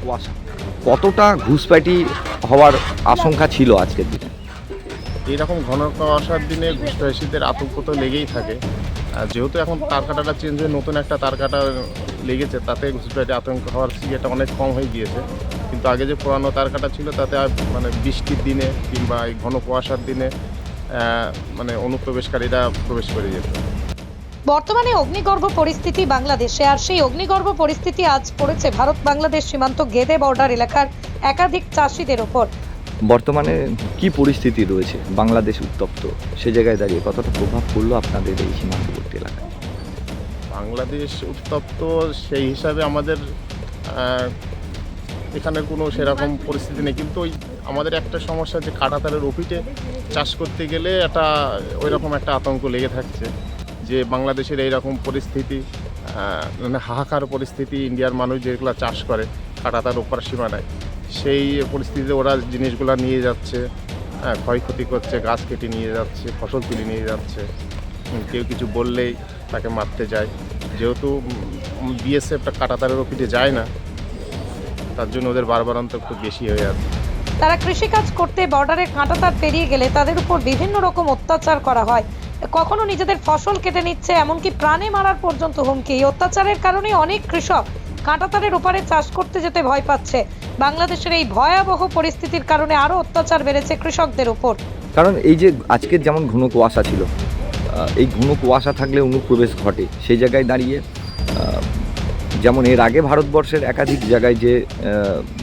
কুয়াশা। কতটা ঘুষপ্যাটি হওয়ার আশঙ্কা ছিল আজকের দিনে? এইরকম ঘন কুয়াশার দিনে ঘুষপেশিদের আতঙ্ক তো লেগেই থাকে। আর যেহেতু এখন তার কাটাটা চেঞ্জ হয়ে নতুন একটা তার কাটা লেগেছে, তাতে ঘুষপেশি আতঙ্ক হওয়ার ইয়েটা অনেক কম হয়ে গিয়েছে। কিন্তু আগে যে পুরানো তার কাটা ছিল, তাতে মানে বৃষ্টির দিনে কিংবা এই ঘন কুয়াশার দিনে মানে অনুপ্রবেশকারীরা প্রবেশ করে যেত। বর্তমানে অগ্নিগর্ভ পরিস্থিতি বাংলাদেশে আর সেই অগ্নিগর্ভ পরিস্থিতি আজ পড়েছে ভারত বাংলাদেশ সীমান্ত গেদে বর্ডার এলাকার একাধিক চাষিদের ওপর। বর্তমানে কি পরিস্থিতি রয়েছে বাংলাদেশ উত্তপ্ত? সে জায়গায় দাঁড়িয়ে কতটা প্রভাব পড়ল আপনাদের এই সীমান্তবর্তী এলাকায়? বাংলাদেশ উত্তপ্ত সেই হিসাবে আমাদের এখানে কোনো সেরকম পরিস্থিতি নেই। কিন্তু ওই আমাদের একটা সমস্যা যে কাঁটাতারের অফিটে চাষ করতে গেলে একটা ওই রকম একটা আতঙ্ক লেগে থাকছে। যে বাংলাদেশের এই রকম পরিস্থিতি মানে হাহাকার পরিস্থিতি, ইন্ডিয়ার মানুষ যেগুলো চাষ করে কাঁটাতার ওপার সীমানায় সেই পরিস্থিতিতে ওরা জিনিসগুলো নিয়ে যাচ্ছে ক্ষয়ক্ষতি করছে, গাছ কেটে নিয়ে যাচ্ছে, ফসল তুলে নিয়ে যাচ্ছে। কেউ কিছু বললেই তাকে মারতে যায়। যেহেতু বিএসএফটা কাটাতারের অফিসে যায় না, তার জন্য ওদের বারবার বারবারান্ত খুব বেশি হয়ে যাচ্ছে তারা কৃষিকাজ করতে বর্ডারের কাঁটাতার পেরিয়ে গেলে তাদের উপর বিভিন্ন রকম অত্যাচার করা হয়। কখনো নিজেদের ফসল কেটে নিচ্ছে, এমনকি প্রাণে মারার পর্যন্ত হুমকি। এই অত্যাচারের কারণে অনেক কৃষক কাঁটাতারের ওপারে চাষ করতে যেতে ভয় পাচ্ছে। বাংলাদেশের এই ভয়াবহ পরিস্থিতির কারণে আরও অত্যাচার বেড়েছে কৃষকদের উপর। কারণ এই যে আজকের যেমন ঘন কুয়াশা ছিল এই ঘন কুয়াশা থাকলে অনুপ্রবেশ ঘটে। সেই জায়গায় দাঁড়িয়ে যেমন এর আগে ভারতবর্ষের একাধিক জায়গায় যে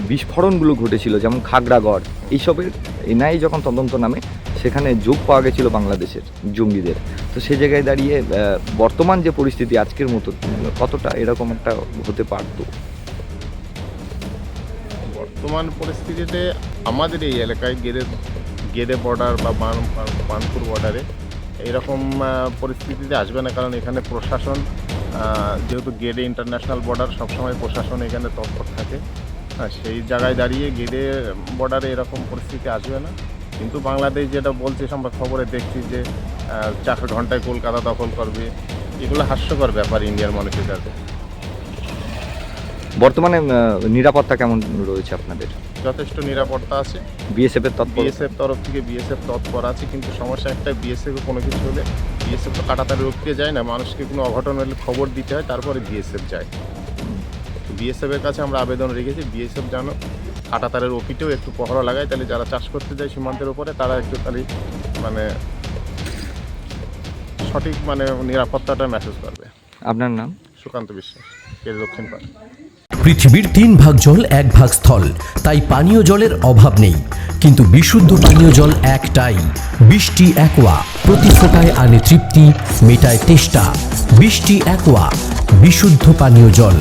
বিস্ফোরণগুলো ঘটেছিল, যেমন খাগড়াগড়, এইসবের এনআই যখন তদন্ত নামে সেখানে যোগ পাওয়া গেছিল বাংলাদেশের জঙ্গিদের। তো সে জায়গায় দাঁড়িয়ে বর্তমান যে পরিস্থিতি আজকের মতো, কতটা এরকম একটা হতে পারতো? বর্তমান পরিস্থিতিতে আমাদের এই এলাকায় গেদে গেদে বর্ডার বা বান- বান- বানপুর বর্ডারে এরকম পরিস্থিতিতে আসবে না। কারণ এখানে প্রশাসন যেহেতু গেডে ইন্টারন্যাশনাল বর্ডার সবসময় প্রশাসন এখানে তৎপর থাকে। সেই জায়গায় দাঁড়িয়ে গেদে বর্ডারে এরকম পরিস্থিতি আসবে না। কিন্তু বাংলাদেশ যেটা বলছে আমরা খবরে দেখছি যে চার ঘন্টায় কলকাতা দখল করবে। এগুলো হাস্যকর ব্যাপার ইন্ডিয়ার মানুষের কাছে বর্তমানে নিরাপত্তা কেমন রয়েছে আপনাদের? যথেষ্ট নিরাপত্তা আছে। বিএসএফ এর তৎপর বিএসএফ তরফ থেকে বিএসএফ তৎপর আছে কিন্তু সমস্যা একটা বিএসএফ কোনো কিছু হলে বিএসএফ তো কাটাতারে রুখতে যায় না। মানুষকে কোনো অঘটন হলে খবর দিতে হয় তারপরে বিএসএফ যায়। বিএসএফ এর কাছে আমরা আবেদন রেখেছি বিএসএফ যেন কাটাতারের ওপিটেও একটু পহরা লাগায় তাহলে যারা চাষ করতে যায় সীমান্তের উপরে তারা একটু তাহলে মানে সঠিক মানে নিরাপত্তাটা মেসেজ করবে। আপনার নাম? সুকান্ত বিশ্বাস এর দক্ষিণ পাড়। পৃথিবীর তিন ভাগ জল এক ভাগ স্থল তাই পানীয় জলের অভাব নেই। কিন্তু বিশুদ্ধ পানীয় জল একটাই বৃষ্টি একোয়া প্রতি ফোটায় আনে তৃপ্তি মেটায় তেষ্টা। বৃষ্টি একোয়া বিশুদ্ধ পানীয় জল।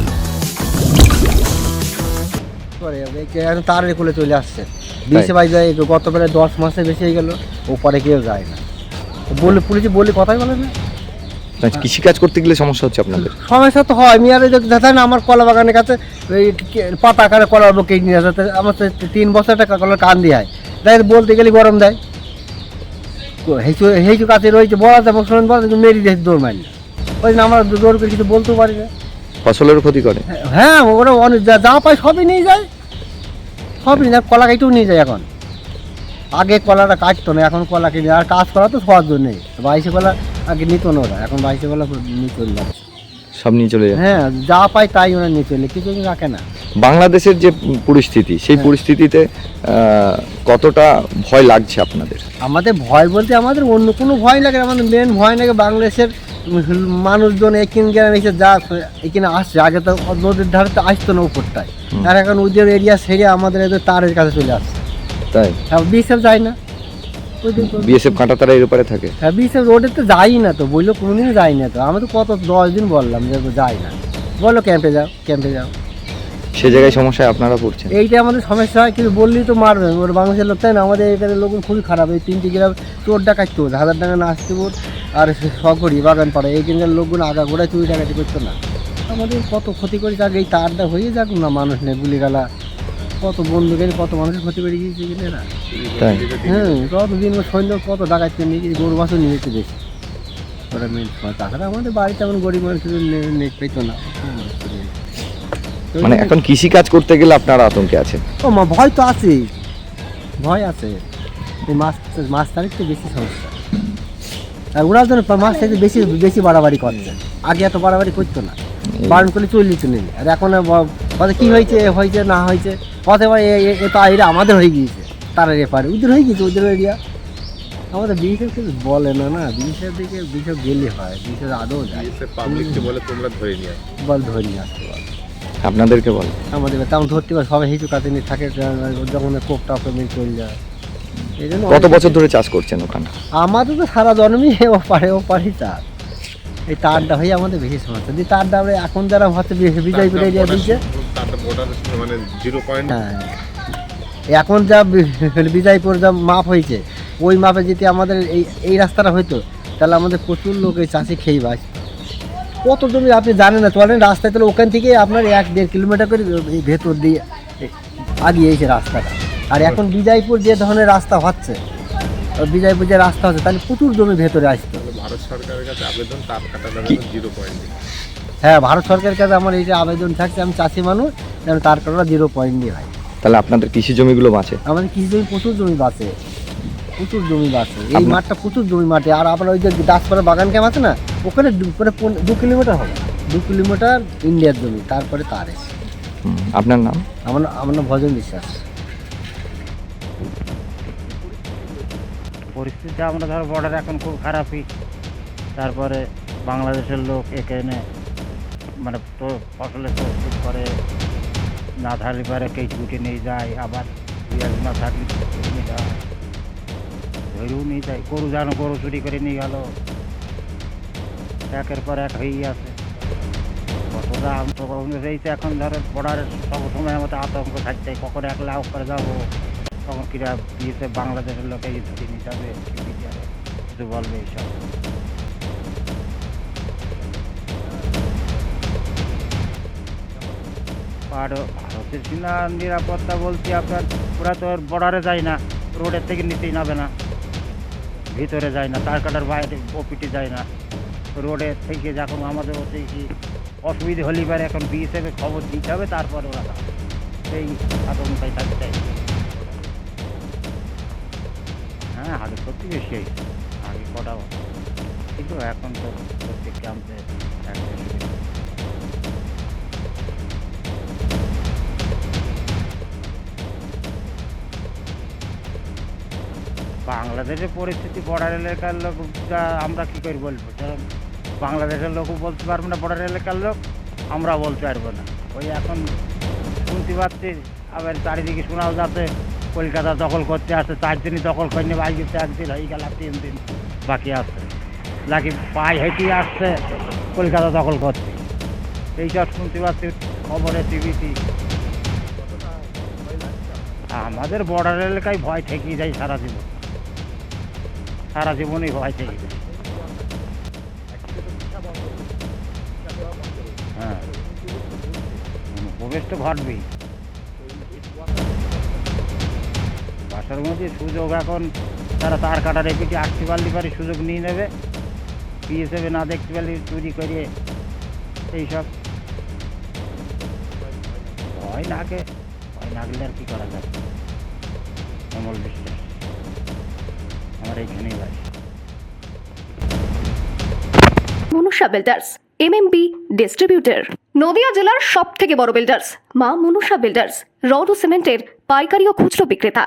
তারের কোলে চলে আসছে। বিশে বাই যায় গত প্রায় দশ মাসে বেশি হয়ে গেল ওপরে কেউ যায় না। বলে পুলিশে বলে কথাই বলে না। কৃষিকাজ করতে গেলে সমস্যা হচ্ছে আপনাদের? সমস্যা তো হয় আমি আর দেখা না আমার কলা বাগানের কাছে ওই পাতা আকারে কলার বুকে নিয়ে আসে। তা আমার তিন বছর টাকা কলার কান দিয়ে হয় তাই বলতে গেলে গরম দেয়। হেঁচু হেঁচু কাছে রয়েছে বলা যাবে শোনেন বলা মেরি দিয়ে দৌড় মারি ওই জন্য আমরা দৌড় করে কিছু বলতেও পারি না। ফসলের ক্ষতি করে। হ্যাঁ ওরা অনেক যা পায় সবই নিয়ে যায়। সবই না কলা কেটেও নিয়ে যায় এখন। আগে কলাটা কাটতো না এখন কলা কিনে আর কাজ করা তো সহজ নেই বাইশে কলা আগে নিত না ওরা এখন বাইশে কলা নিয়ে যাচ্ছে সব নিয়ে চলে যায়। হ্যাঁ যা পায় তাই ওরা নিয়ে চলে কিছু রাখে না। বাংলাদেশের যে পরিস্থিতি সেই হ্যাঁ। পরিস্থিতিতে কতটা ভয় লাগছে আপনাদের? আমাদের ভয় বলতে আমাদের অন্য কোনো ভয় লাগে না আমাদের মেন ভয় লাগে বাংলাদেশের মানুষজন এখানে গ্রামে এসে যা এখানে আসছে। আগে তো নদীর ধারে তো আসতো না উপরটায়। আর এখন ওদের এরিয়া সেরে আমাদের এদের তারের কাছে চলে আসছে। তাই? বিএসএফ যায় না। বিএসএফ কাঁটাতারা এর উপরে থাকে? হ্যাঁ বিএসএফ রোডে তো যাই না তো বলল কোনোদিনও যাই না তো। আমি তো কত দশ দিন বললাম যে যাই না। বলো ক্যাম্পে যাও ক্যাম্পে যাও। সে জায়গায় সমস্যায় আপনারা পড়ছেন? এইটা আমাদের সমস্যা হয় কিন্তু বললেই তো মারবে। ওর বাংলাদেশের লোক তাই না? আমাদের এখানে লোক খুবই খারাপ। এই তিনটি গ্রাম চোর ডাকাত চোর হাজার টাকা নাচতেপুর আর সকরি বাগান পাড়া এইখানকার লোকগুলো আগা গোড়ায় চুরি ডাকাতি করতো না। আমাদের কত ক্ষতি করে যাক এই তারটা হয়ে যাক না মানুষ নেই গুলি গালা কত বন্ধু গেলে কত মানুষের ক্ষতি করে গিয়েছে কিনে না হ্যাঁ কত দিন সৈন্য কত ডাকাতি নিয়ে গিয়েছে গরু বাছও নিয়ে যেতে বেশি। ওরা মেন তাছাড়া আমাদের বাড়িতে এমন গরিব মানুষ কিছু নেট পেতো না। মানে এখন কৃষি কাজ করতে গেলে আপনারা আতঙ্কে আছেন? ও মা ভয় তো আছে ভয় আছে। মাছ মাছ তারিখ তো বেশি সমস্যা। আর ওরা যেন মাছ থেকে বেশি বেশি বাড়াবাড়ি করছে আগে এত বাড়াবাড়ি করতো না বারণ করলে চলে যেত নেই আর এখন কথা কি হয়েছে হয়েছে না হয়েছে তো এটা আমাদের হয়ে গিয়েছে তারা এপারে ওদের হয়ে গিয়েছে ওদের এরিয়া আমাদের বিএসএফ কিছু বলে না না বিএসএফ দিকে বিএসএফ গেলে হয় বিএসএফ আদৌ যায় পাবলিককে বলে তোমরা ধরে নিয়ে বল ধরে নিয়ে আসতে বল আপনাদেরকে বল আমাদের তেমন ধরতে পারে সবাই হিচু কাতে নিয়ে থাকে যখন কোপটা পেমেন্ট চলে যায় কত বছর ধরে চাষ করছেন ওখানে? আমাদের তো সারা জন্মই ও পারে ও পারে তার এই তারটা হয়ে আমাদের বেশি সমস্যা দিয়ে তারটা আমরা এখন যারা হচ্ছে বি- বিজয়পুর এরিয়া দিচ্ছে মানে হ্যাঁ। এখন যা বিজয়পুর যা মাপ হয়েছে ওই মাপে যদি আমাদের এই এই রাস্তাটা হইতো তাহলে আমাদের প্রচুর লোক এই চাষি খেয়ে বাঁচত। কত জমি আপনি জানেন না চলেন রাস্তায় তাহলে ওখান থেকে আপনার এক দেড় কিলোমিটার করে ভেতর দিয়ে আগিয়েছে রাস্তাটা। আর এখন বিজয়পুর যে ধরনের রাস্তা হচ্ছে বিজয়পুর যে রাস্তা হচ্ছে তাহলে প্রচুর জমি ভেতরে আসতো ভারত সরকারের কাছে আবেদন তার কাটাটা জিরো পয়েন্ট হ্যাঁ ভারত সরকারের কাছে আমার এইটা আবেদন থাকছে আমি চাষি মানুষ যেন তার কারণে জিরো পয়েন্ট দিয়ে হয় তাহলে আপনাদের কৃষি জমিগুলো বাঁচে? আমাদের কৃষি জমি প্রচুর জমি বাঁচে প্রচুর জমি বাঁচে। এই মাঠটা প্রচুর জমি মাঠে আর আপনার ওই যে দাসপাড়া বাগান ক্যাম্প আছে না ওখানে দু- মানে পন- দু কিলোমিটার হবে। দু কিলোমিটার ইন্ডিয়ার জমি তারপরে তার এসে। আপনার নাম? আমার আমার নাম ভজন বিশ্বাস। পরিস্থিতি আমরা ধরো বর্ডার এখন খুব খারাপই। তারপরে বাংলাদেশের লোক এখানে মানে তো ফসলের প্রস্তুত করে, না থাকলে পারে কেচ গুটে নিয়ে যায়, আবার না থাকলে নিয়ে যায়। ধরেও নিয়ে যায়, গরু জানো, গরু চুরি করে নিয়ে গেল। একের পর এক হয়েই আছে। কতটা আন্তঃকরণ রয়েছে এখন ধরো বর্ডারের সব সময় আমাদের আতঙ্ক থাকছে কখন এক লাভ করে যাব? কিরা বাংলাদেশের লোকে নিতে হবে বলবে এইসব আর ভারতের নিরাপত্তা বলছি আপনার, ওরা তো বর্ডারে যায় না রোডের থেকে নিতেই নাবে না, ভিতরে যায় না, তার কাটার বাইরে ওপিটি যায় না রোডে থেকে যখন আমাদের হচ্ছে কি অসুবিধে হলে এবার এখন বিএসএফে খবর দিতে হবে, তারপরে ওরা। সেই আতঙ্কায় থাকতে চাই হ্যাঁ আগে সত্যি বেশি আগে কটা কিন্তু এখন তো প্রত্যেক ক্যাম্পে বাংলাদেশের পরিস্থিতি বর্ডার এলাকার লোক আমরা কি করে বলব? কারণ বাংলাদেশের লোকও বলতে পারব না, বর্ডার এলাকার লোক, আমরা বলতে পারব না। ওই এখন শুনতে পাচ্ছি, আবার চারিদিকে শোনাও যাচ্ছে। কলকাতা দখল করতে আসছে চার দিনই দখল করে নেবে, আজকে তো একদিন হয়ে গেল, তিন দিন বাকি আছে। নাকি পায়ে হেঁটে আসছে, কলকাতা দখল করতে। এইসব শুনতে পাচ্ছি খবরে টিভিতে আমাদের বর্ডার এলাকায় ভয় থেকেই যায় সারা জীবন। সারা জীবনই ভয় থেকে যায় হ্যাঁ। প্রবেশ তো ঘটবেই। বাসার মধ্যে সুযোগ এখন তারা তার কাটার এপিটি আসতে পারলে পারে সুযোগ নিয়ে নেবে। বিএসএফে না দেখতে পারলে চুরি করে এইসব। ভয় নাকে ভয় না গেলে আর কি করা যাবে অমল বিশ্বাস। আমার এইখানেই বাড়ি মনুষা বিল্ডার্স ডিস্ট্রিবিউটর নদিয়া জেলার সব থেকে বড় বিল্ডার্স মা মনুষা বিল্ডার্স রড ও সিমেন্টের পাইকারি ও খুচরো বিক্রেতা।